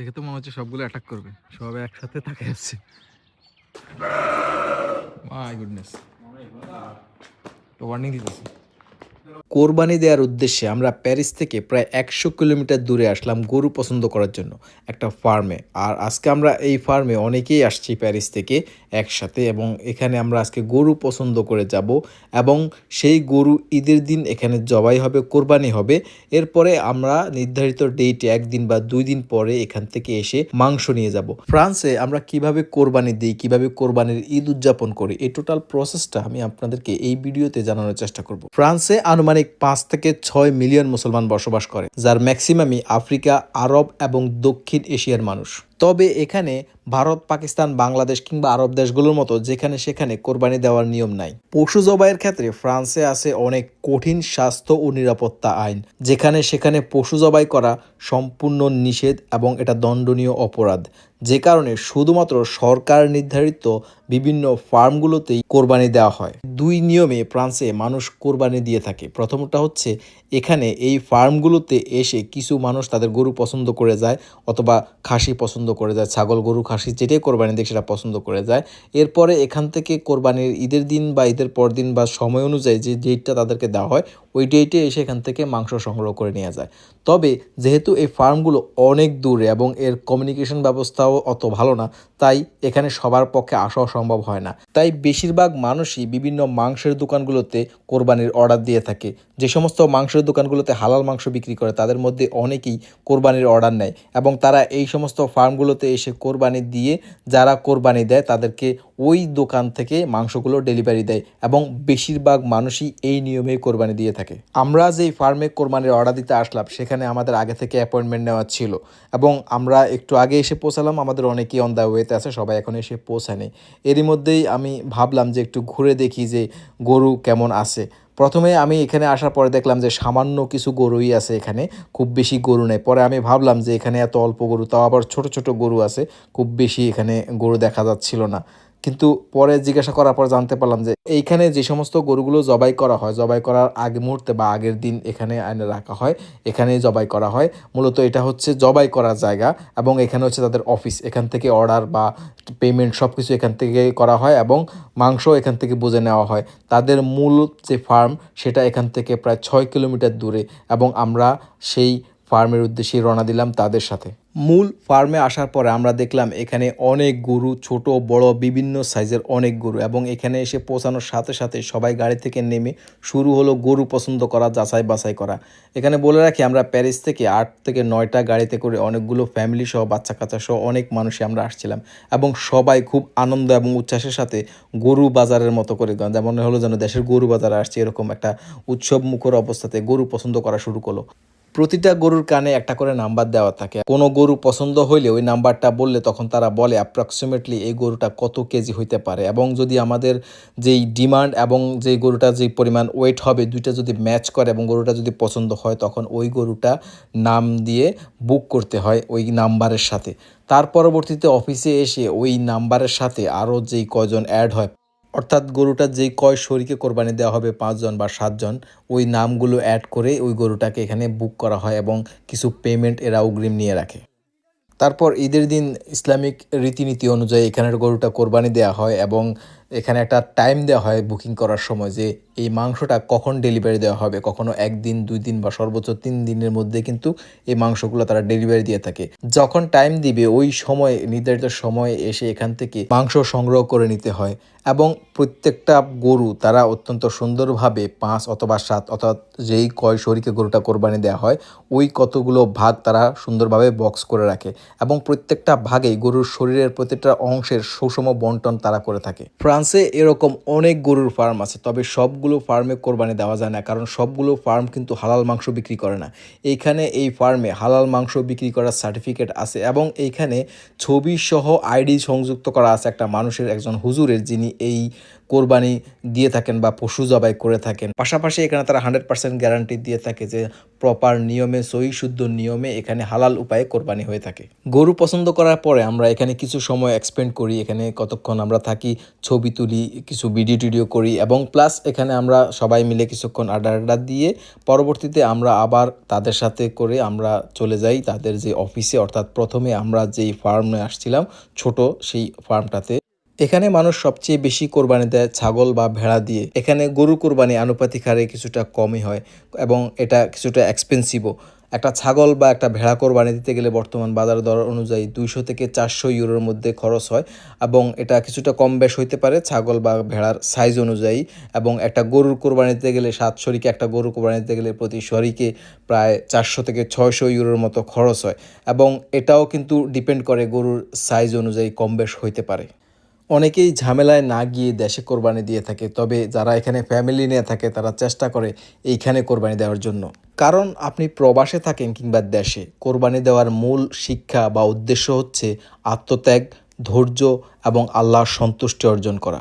দেখে তো মনে হচ্ছে সবগুলো অ্যাটাক করবে। সব একসাথে তাকে আসছে। মাই গুডনেস তো ওয়ার্নিং দিতেছি। কোরবানি দেওয়ার উদ্দেশ্যে আমরা প্যারিস থেকে প্রায় একশো কিলোমিটার দূরে আসলাম গরু পছন্দ করার জন্য, একটা ফার্মে। আর আজকে আমরা এই ফার্মে অনেকেই আসছি প্যারিস থেকে একসাথে এবং এখানে আমরা আজকে গরু পছন্দ করে যাব এবং সেই গরু ঈদের দিন এখানে জবাই হবে, কোরবানি হবে। এরপরে আমরা নির্ধারিত ডেটে একদিন বা দুই দিন পরে এখান থেকে এসে মাংস নিয়ে যাব। ফ্রান্সে আমরা কীভাবে কোরবানি দিই, কীভাবে কোরবানির ঈদ উদযাপন করি, এই টোটাল প্রসেসটা আমি আপনাদেরকে এই ভিডিওতে জানানোর চেষ্টা করব। ফ্রান্সে আনুমানিক পাঁচ থেকে ছয় মিলিয়ন মুসলমান বসবাস করে, যার ম্যাক্সিমামই আফ্রিকা, আরব এবং দক্ষিণ এশিয়ার মানুষ। তবে এখানে ভারত, পাকিস্তান, বাংলাদেশ কিংবা আরব দেশগুলোর মতো যেখানে সেখানে কোরবানি দেওয়ার নিয়ম নাই। পশু জবাইয়ের ক্ষেত্রে ফ্রান্সে আছে অনেক কঠিন স্বাস্থ্য ও নিরাপত্তা আইন, যেখানে সেখানে পশু জবাই করা সম্পূর্ণ নিষেধ এবং এটা দণ্ডনীয় অপরাধ। যে কারণে শুধুমাত্র সরকার নির্ধারিত বিভিন্ন ফার্মগুলোতেই কোরবানি দেওয়া হয়। দুই নিয়মে ফ্রান্সে মানুষ কোরবানি দিয়ে থাকে। প্রথমটা হচ্ছে, এখানে এই ফার্মগুলোতে এসে কিছু মানুষ তাদের গরু পছন্দ করে যায় অথবা খাসি পছন্দ করে যায়, ছাগল, গরু, খাসি যেটাই কোরবানি দিক সেটা পছন্দ করে যায়। এরপরে এখান থেকে কোরবানির ঈদের দিন বা ঈদের পর দিন বা সময় অনুযায়ী যে ডেটটা তাদেরকে দেওয়া হয়, ওই ডেটে এসে এখান থেকে মাংস সংগ্রহ করে নিয়ে যায়। তবে যেহেতু এই ফার্মগুলো অনেক দূরে এবং এর কমিউনিকেশন ব্যবস্থাও অত ভালো না, তাই এখানে সবার পক্ষে আসাও সম্ভব হয় না। তাই বেশিরভাগ মানুষই বিভিন্ন মাংসের দোকানগুলোতে কোরবানির অর্ডার দিয়ে থাকে। যে সমস্ত মাংসের দোকানগুলোতে হালাল মাংস বিক্রি করে, তাদের মধ্যে অনেকেই কোরবানির অর্ডার নেয় এবং তারা এই সমস্ত ফার্মগুলোতে এসে কোরবানি দিয়ে যারা কোরবানি দেয়, তাদেরকে ওই দোকান থেকে মাংসগুলো ডেলিভারি দেয় এবং বেশিরভাগ মানুষই এই নিয়মে কোরবানি দিয়ে থাকে। আমরা যেই ফার্মে কোরবানির অর্ডার দিতে আসলাম, সেখানে আমাদের আগে থেকে অ্যাপয়েন্টমেন্ট নেওয়া ছিল। এবং আমরা একটু আগে এসে পৌঁছালাম, আমাদের অনেকেই অন দ্য ওয়েতে আছে, সবাই এখন এসে পৌঁছায়নি। এরই মধ্যেই আমি ভাবলাম যে একটু ঘুরে দেখি যে গরু কেমন আছে। প্রথমে আমি এখানে আসার পরে দেখলাম যে সামান্য কিছু গরুই আছে এখানে, খুব বেশি গরু নেই। পরে আমি ভাবলাম যে এখানে এত অল্প গরু, তাও আবার ছোট ছোট গরু আছে, খুব বেশি এখানে গরু দেখা যাচ্ছিল না। কিন্তু পরে জিজ্ঞাসা করার পর জানতে পারলাম যে এইখানে যে সমস্ত গরুগুলো জবাই করা হয়, জবাই করার আগে মুহূর্তে বা আগের দিন এখানে আইনে রাখা হয়, এখানেই জবাই করা হয়। মূলত এটা হচ্ছে জবাই করার জায়গা এবং এখানে হচ্ছে তাদের অফিস। এখান থেকে অর্ডার বা পেমেন্ট সব কিছু এখান থেকে করা হয় এবং মাংস এখান থেকে বুঝে নেওয়া হয়। তাদের মূল যে ফার্ম সেটা এখান থেকে প্রায় ছয় কিলোমিটার দূরে এবং আমরা সেই ফার্মের উদ্দেশ্যে রওনা দিলাম তাদের সাথে। মূল ফার্মে আসার পরে আমরা দেখলাম এখানে অনেক গরু, ছোট, বড়, বিভিন্ন সাইজের অনেক গরু এবং এখানে এসে পৌঁছানোর সাথে সাথে সবাই গাড়ি থেকে নেমে শুরু হলো গরু পছন্দ করা, যাচাই বাছাই করা। এখানে বলে রাখি আমরা প্যারিস থেকে আট থেকে নয়টা গাড়িতে করে অনেকগুলো ফ্যামিলি সহ, বাচ্চা কাচ্চা সহ অনেক মানুষই আমরা আসছিলাম এবং সবাই খুব আনন্দ এবং উচ্ছ্বাসের সাথে গরু বাজারের মতো করে যেমন হলো যেন দেশের গরু বাজারে আসছে এরকম একটা উৎসব মুখর অবস্থাতে গরু পছন্দ করা শুরু করল। প্রতিটা গরুর কানে একটা করে নাম্বার দেওয়া থাকে। কোনো গরু পছন্দ হইলে ওই নাম্বারটা বললে তখন তারা বলে অ্যাপ্রক্সিমেটলি এই গরুটা কত কেজি হইতে পারে এবং যদি আমাদের যেই ডিমান্ড এবং যেই গরুটা যে পরিমাণ ওয়েট হবে দুইটা যদি ম্যাচ করে এবং গরুটা যদি পছন্দ হয় তখন ওই গরুটা নাম দিয়ে বুক করতে হয় ওই নাম্বারের সাথে। তার পরবর্তীতে অফিসে এসে ওই নাম্বারের সাথে আরও যেই কয়জন অ্যাড হয় অর্থাৎ গরুটা যেই কয় শরীকে কোরবানি দেওয়া হবে, পাঁচজন বা সাতজন, ওই নামগুলো অ্যাড করে ওই গরুটাকে এখানে বুক করা হয় এবং কিছু পেমেন্ট এরা অগ্রিম নিয়ে রাখে। তারপর ঈদের দিন ইসলামিক রীতিনীতি অনুযায়ী এখানের গরুটা কোরবানি দেওয়া হয় এবং এখানে একটা টাইম দেওয়া হয় বুকিং করার সময় যে এই মাংসটা কখন ডেলিভারি দেওয়া হবে? কখনো একদিন দুই দিন বা সর্বোচ্চ তিন দিনের মধ্যে কিন্তু এই মাংসগুলো তারা ডেলিভারি দিয়ে থাকে। যখন টাইম দিবে, ওই সময়, নির্ধারিত সময়ে এসে এখান থেকে মাংস সংগ্রহ করে নিতে হয় এবং প্রত্যেকটা গরু তারা অত্যন্ত সুন্দরভাবে পাঁচ অথবা সাত অর্থাৎ যেই কয় শরীকে গরুটা কোরবানি দেওয়া হয়, ওই কতগুলো ভাগ তারা সুন্দরভাবে বক্স করে রাখে এবং প্রত্যেকটা ভাগেই গরুর শরীরের প্রত্যেকটা অংশের সুষম বন্টন তারা করে থাকে। ফ্রান্সে এরকম অনেক গরুর ফার্ম আছে, তবে সবগুলো ফার্মে কোরবানি দেওয়া যায় না, কারণ সবগুলো ফার্ম কিন্তু হালাল মাংস বিক্রি করে না। এইখানে এই ফার্মে হালাল মাংস বিক্রি করার সার্টিফিকেট আছে এবং এইখানে ছবি সহ আইডি সংযুক্ত করা আছে একটা মানুষের, একজন হুজুরের, যিনি এই কোরবানি দিয়ে থাকেন বা পশু জবাই করে থাকেন। পাশাপাশি এখানে তারা হান্ড্রেড পার্সেন্ট গ্যারান্টি দিয়ে থাকে যে প্রপার নিয়মে, সহি, শুদ্ধ নিয়মে এখানে হালাল উপায়ে কোরবানি হয়ে থাকে। গরু পছন্দ করার পরে আমরা এখানে কিছু সময় এক্সপেন্ড করি। এখানে কতক্ষণ আমরা থাকি, ছবি তুলি, কিছু ভিডিও টিডিও করি এবং প্লাস এখানে আমরা সবাই মিলে কিছুক্ষণ আড্ডা আড্ডা দিয়ে পরবর্তীতে আমরা আবার তাদের সাথে করে আমরা চলে যাই। তাদের যে অফিসে অর্থাৎ প্রথমে আমরা যেই ফার্মে আসছিলাম, ছোট সেই ফার্মটাতে এখানে মানুষ সবচেয়ে বেশি কোরবানি দেয় ছাগল বা ভেড়া দিয়ে। এখানে গরু কোরবানি আনুপাতিক হারে কিছুটা কমই হয় এবং এটা কিছুটা এক্সপেন্সিভও একটা ছাগল বা একটা ভেড়া কোরবানি দিতে গেলে বর্তমান বাজার দর অনুযায়ী দুইশো থেকে চারশো ইউরোর মধ্যে খরচ হয় এবং এটা কিছুটা কম বেশ হইতে পারে ছাগল বা ভেড়ার সাইজ অনুযায়ী এবং একটা গরুর কোরবানি দিতে গেলে সাত শরিকে একটা গরু কোরবানি দিতে গেলে প্রতি শরিকে প্রায় চারশো থেকে ছয়শো ইউরোর মতো খরচ হয় এবং এটাও কিন্তু ডিপেন্ড করে গরুর সাইজ অনুযায়ী কম বেশ হইতে পারে। অনেকেই ঝামেলায় না গিয়ে দেশে কোরবানি দিয়ে থাকে, তবে যারা এখানে ফ্যামিলি নিয়ে থাকে তারা চেষ্টা করে এইখানে কোরবানি দেওয়ার জন্য। কারণ আপনি প্রবাসে থাকেন কিংবা দেশে, কোরবানি দেওয়ার মূল শিক্ষা বা উদ্দেশ্য হচ্ছে আত্মত্যাগ, ধৈর্য এবং আল্লাহর সন্তুষ্টি অর্জন করা।